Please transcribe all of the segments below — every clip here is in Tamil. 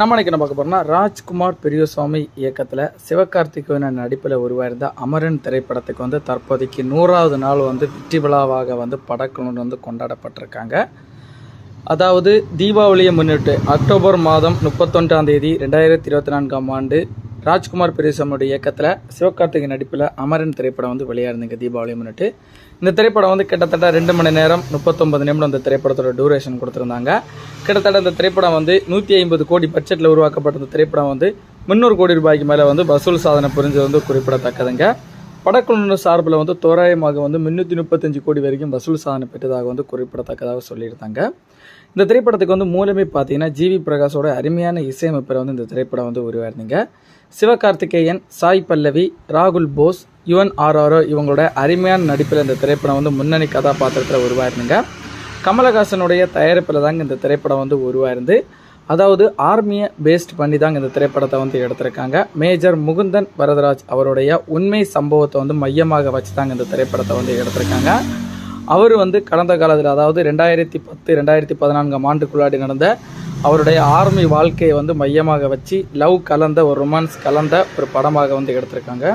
நம்ம என்ன பார்க்க போகிறோம்னா ராஜ்குமார் பெரியசாமி இயக்கத்தில் சிவகார்த்திகேயன் நடிப்பில் உருவாயிருந்த அமரன் திரைப்படத்துக்கு வந்து தற்போதைக்கு நூறாவது நாள் வந்து வெற்றி விழாவாக வந்து படக்குழு வந்து கொண்டாடப்பட்டிருக்காங்க. அதாவது தீபாவளியை முன்னிட்டு அக்டோபர் மாதம் முப்பத்தொன்றாம் தேதி ரெண்டாயிரத்தி இருபத்தி நான்காம் ஆண்டு ராஜ்குமார் பெரியசாமியோட இயக்கத்தில் சிவகார்த்திகை நடிப்பில் அமரன் திரைப்படம் வந்து வெளியாயிருந்தீங்க தீபாவளி முன்னிட்டு. இந்த திரைப்படம் வந்து கிட்டத்தட்ட ரெண்டு மணி நேரம் முப்பத்தொன்பது நிமிடம் இந்த திரைப்படத்தோட டூரேஷன் கொடுத்துருந்தாங்க. கிட்டத்தட்ட இந்த திரைப்படம் வந்து நூற்றி ஐம்பது கோடி பட்ஜெட்டில் உருவாக்கப்பட்ட இந்த திரைப்படம் வந்து முந்நூறு கோடி ரூபாய்க்கு மேலே வந்து வசூல் சாதனை புரிஞ்சது வந்து குறிப்பிடத்தக்கதுங்க. படக்குழுவினர் சார்பில் வந்து தோராயமாக வந்து முந்நூற்றி முப்பத்தஞ்சு கோடி வரைக்கும் வசூல் சாதனை பெற்றதாக வந்து குறிப்பிடத்தக்கதாக சொல்லியிருந்தாங்க. இந்த திரைப்படத்துக்கு வந்து மூலமே பார்த்தீங்கன்னா ஜிவி பிரகாஷோட அருமையான இசையமைப்பில் வந்து இந்த திரைப்படம் வந்து உருவாயிருந்தீங்க சிவகார்த்திகேயன் சாய் பல்லவி ராகுல் போஸ் யுவன் ஆர்ஆரோ இவங்களோட அருமையான நடிப்பில் இந்த திரைப்படம் வந்து முன்னணி கதாபாத்திரத்தில் உருவாயிருந்தீங்க கமலஹாசனுடைய தயாரிப்பில் தாங்க இந்த திரைப்படம் வந்து உருவாயிருந்து அதாவது ஆர்மியை பேஸ்ட் பண்ணி தாங்க இந்த திரைப்படத்தை வந்து எடுத்திருக்காங்க. மேஜர் முகுந்தன் வரதராஜ் அவருடைய உண்மை சம்பவத்தை வந்து மையமாக வச்சு தாங்க இந்த திரைப்படத்தை வந்து எடுத்திருக்காங்க. அவர் வந்து கடந்த காலத்தில் அதாவது ரெண்டாயிரத்தி பத்து ரெண்டாயிரத்தி பதினான்காம் ஆண்டுக்குள்ளாடி நடந்த அவருடைய ஆர்மி வாழ்க்கையை வந்து மையமாக வச்சு லவ் கலந்த ஒரு ரொமான்ஸ் கலந்த ஒரு படமாக வந்து எடுத்திருக்காங்க.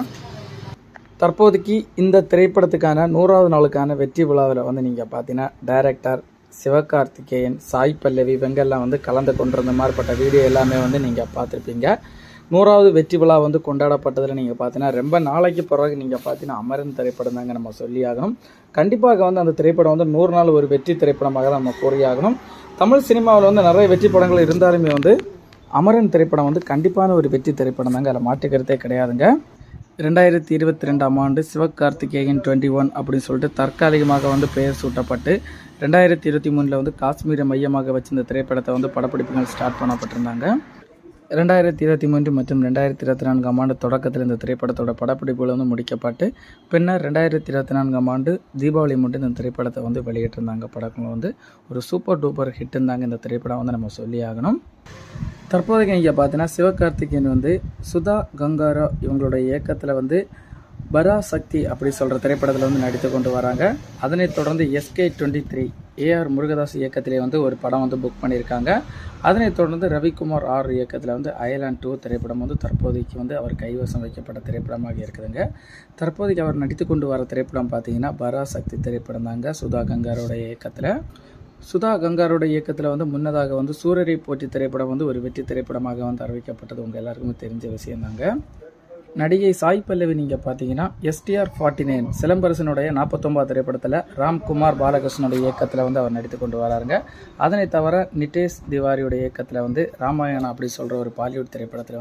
தற்போதைக்கு இந்த திரைப்படத்துக்கான நூறாவது நாளுக்கான வெற்றி விழாவில் வந்து நீங்கள் பார்த்தீங்கன்னா டைரக்டர் சிவகார்த்திகேயன் சாய் பல்லவி இவங்கெல்லாம் வந்து கலந்து கொண்டிருந்த மாதிரிப்பட்ட வீடியோ எல்லாமே வந்து நீங்கள் பார்த்துருப்பீங்க. நூறாவது வெற்றி விழா வந்து கொண்டாடப்பட்டதில் நீங்கள் பார்த்தீங்கன்னா ரொம்ப நாளைக்கு பிறகு நீங்கள் பார்த்தீங்கன்னா அமரன் திரைப்படம் தாங்க நம்ம சொல்லி ஆகணும் கண்டிப்பாக வந்து அந்த திரைப்படம் வந்து நூறு நாள் ஒரு வெற்றி திரைப்படமாக தான் நம்ம கூறியாகணும். தமிழ் சினிமாவில் வந்து நிறைய வெற்றி படங்கள் இருந்தாலுமே வந்து அமரன் திரைப்படம் வந்து கண்டிப்பான ஒரு வெற்றி திரைப்படம் தாங்க. அதில் மாட்டுக்கிறதே கிடையாதுங்க. ரெண்டாயிரத்தி இருபத்தி ரெண்டாம் ஆண்டு சிவகார்த்திகேயன் டுவெண்ட்டி ஒன் அப்படின்னு சொல்லிட்டு தற்காலிகமாக வந்து பெயர் சூட்டப்பட்டு ரெண்டாயிரத்தி இருபத்தி மூணில் வந்து காஷ்மீரை மையமாக வச்சு இந்த திரைப்படத்தை வந்து படப்பிடிப்புகள் ஸ்டார்ட் பண்ணப்பட்டிருந்தாங்க. ரெண்டாயிரத்தி இருபத்தி மூன்று மற்றும் ரெண்டாயிரத்தி இருபத்தி நான்காம் ஆண்டு தொடக்கத்தில் இந்த திரைப்படத்தோட படப்பிடிப்புகள் வந்து முடிக்கப்பட்டு பின்னர் ரெண்டாயிரத்தி இருபத்தி நான்காம் ஆண்டு தீபாவளி மட்டும் இந்த திரைப்படத்தை வந்து வெளியிட்டிருந்தாங்க. படங்கள் வந்து ஒரு சூப்பர் டூப்பர் ஹிட்டுந்தாங்க இந்த திரைப்படம் வந்து நம்ம சொல்லி ஆகணும் தற்போதைக்கு இங்கே பார்த்தீங்கன்னா சிவகார்த்திகேயன் வந்து சுதா கங்காரா இவங்களோட இயக்கத்தில் வந்து பராசக்தி அப்படி சொல்கிற திரைப்படத்தில் வந்து நடித்து கொண்டு வராங்க. அதனைத் தொடர்ந்து SK twenty three AR Murugadoss இயக்கத்திலே வந்து ஒரு படம் வந்து புக் பண்ணியிருக்காங்க. அதனைத் தொடர்ந்து ரவிக்குமார் ஆர் இயக்கத்தில் வந்து அயலாண்ட் டூ திரைப்படம் வந்து தற்போதைக்கு வந்து அவர் கைவசம் வைக்கப்பட்ட திரைப்படமாக இருக்குதுங்க. தற்போதைக்கு அவர் நடித்து கொண்டு வர திரைப்படம் பார்த்தீங்கன்னா பராசக்தி திரைப்படம் தாங்க சுதா கங்காரோட இயக்கத்தில். சுதா கங்காரோட இயக்கத்தில் வந்து முன்னதாக வந்து சூரரை போற்றி திரைப்படம் வந்து ஒரு வெற்றி திரைப்படமாக வந்து அறிவிக்கப்பட்டது. உங்கள் எல்லாருக்குமே தெரிஞ்ச விஷயந்தாங்க நடிகை சாய் பல்லவி நீங்கள் பார்த்தீங்கன்னா எஸ்டிஆர் ஃபார்ட்டி நைன் சிலம்பரசனுடைய நாற்பத்தொம்பது திரைப்படத்தில் ராம்குமார் பாலகிருஷ்ணனுடைய இயக்கத்தில் வந்து அவர் நடித்து கொண்டு வராருங்க. அதனை தவிர நிட்டேஷ் திவாரியோட இயக்கத்தில் வந்து ராமாயணம் அப்படி சொல்கிற ஒரு பாலிவுட் திரைப்படத்தில் வந்து